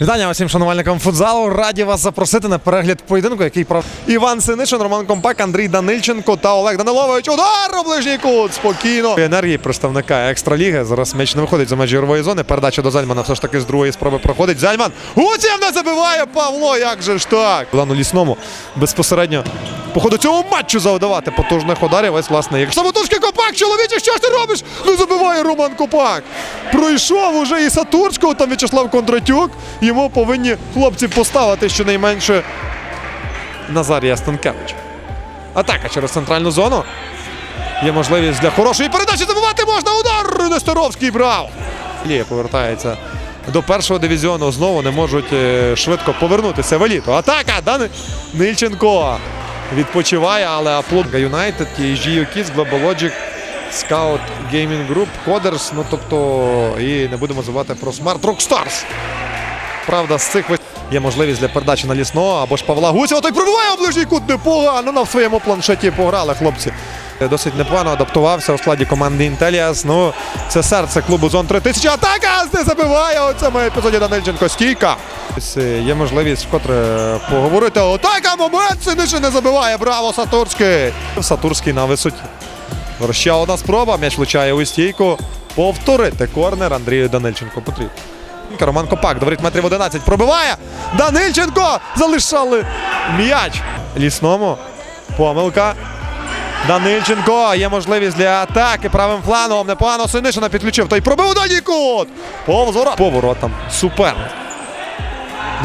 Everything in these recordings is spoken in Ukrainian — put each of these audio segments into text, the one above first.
Вітання усім шанувальникам футзалу. Раді вас запросити на перегляд поєдинку, який прав Іван Синишин, Роман Компак, Андрій Данильченко та Олег Данилович. Удар у ближній кут. Спокійно. Енергії представника екстраліги. Зараз м'яч не виходить за межі ігрової зони. Передача до Зальмана все ж таки з другої спроби проходить. Зальман. Гуців не забиває Павло. Як же ж так? Богдану Лісному безпосередньо по ходу цього матчу завдавати потужних ударів. Ось власне. Як самотужки Копак, чоловіче, що ж ти робиш? Не забиває Роман Копак. Пройшов уже і Сатурського, там В'ячеслав Кондратюк. Йому повинні хлопці поставити щонайменше Назарія Станкевич. Атака через центральну зону. Є можливість для хорошої передачі забивати можна. Удар! Нестеровський брав. Лія повертається до першого дивізіону. Знову не можуть е, швидко повернутися в еліту. Атака! Дани Нильченко відпочиває, але аплод Юнайтед, Kids, Global Logic, Scout Gaming Group, Coders. Ну тобто, і не будемо забувати про Smart Rockstars. Правда, з цих вис- є можливість для передачі на лісного або ж Павла Гусєва. Той пробиває у ближній кут непогано. На своєму планшеті пограли хлопці. Досить непогано адаптувався у складі команди Інтеліас. Ну, це серце клубу Зон 3000. Атака не забиває у цьому епізоді Данильченко. Стійка. Е, Є можливість вкотре поговорити. Атака, момент, Синише не забиває. Браво, Сатурський. Сатурський на висоті. Ще одна спроба. М'яч влучає у стійку. Повторити корнер Андрію Данильченко потрібно. Роман Копак, до метрів 11. Пробиває. Данильченко залишали м'яч. Лісному. Помилка. Данильченко. Є можливість для атаки правим флангом. Непогано Синишина підключив. Той пробив дальній кут. Повзора. Поворотом. Суперник.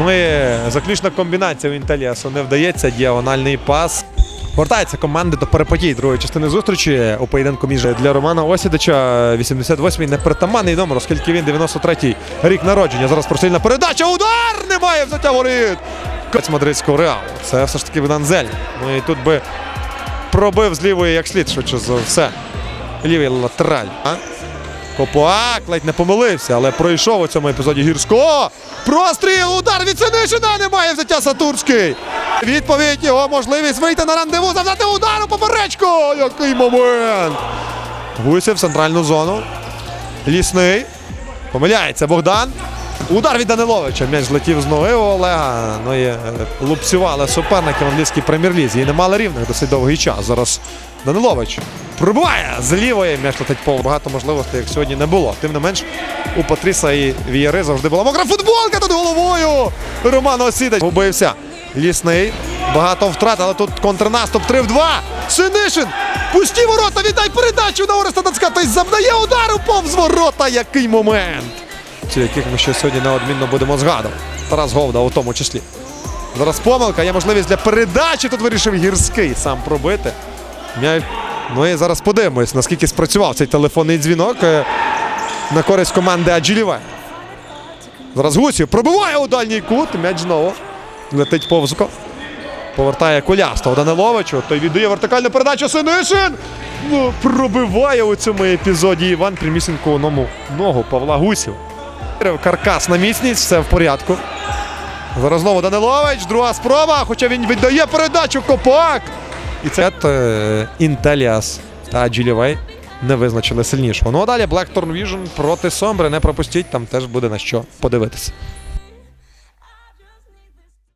Ну і заключна комбінація у Інтеліасу не вдається. Діагональний пас. Вертається команди до переподій другої частини зустрічі у поєдинку між для Романа Осідича 88-й непритаманний номер, оскільки він 93-й рік народження. Зараз просильна передача. Удар! Немає взяття воріт. Коць мадридського реалу. Це все ж таки Богдан. Ну і тут би пробив з лівої як слід, швидше за все. Лівий латераль. А? Копак ледь не помилився, але пройшов у цьому епізоді Гірсько. Простріл, удар від Синишина, немає взяття Сатурський. Відповідь його можливість вийти на рандеву, завдати удару по поперечку. Який момент! Гусів в центральну зону. Лісний. Помиляється Богдан. Удар від Даниловича. М'яч злетів з ноги у Олега. Ну і е, лупцювали суперники в англійській прем'єр-лізі. І не мали рівних досить довгий час. Зараз Данилович пробиває з лівої. М'яч летить по багато можливостей, як сьогодні не було. Тим не менш, у Патріса і Вієри завжди була мокра футболка тут головою. Роман Осідич губився. Лісний. Багато втрат, але тут контрнаступ 3 в 2. Синишин. Пусті ворота, віддай передачу на Ореста Дацька. Той завдає удару повз ворота. Який момент! Ці, яких ми ще сьогодні неодмінно будемо згадувати. Тарас Говда у тому числі. Зараз помилка, є можливість для передачі. Тут вирішив гірський сам пробити. Ну і зараз подивимось, наскільки спрацював цей телефонний дзвінок е, на користь команди Аджиліве. Зараз Гусів пробиває у дальній кут. М'яч знову. Летить повзко. Повертає Кулястов Даниловичу. Той віддає вертикальну передачу Синишин. Ну, пробиває у цьому епізоді Іван прямісінько у ному ногу Павла Гусів. Каркас на міцність, все в порядку. Зараз знову Данилович, друга спроба, хоча він віддає передачу Копак. І це е, Інтеліас та Джілівей не визначили сильнішого. Ну а далі Blackthorn Vision проти Сомбри. Не пропустіть, там теж буде на що подивитися.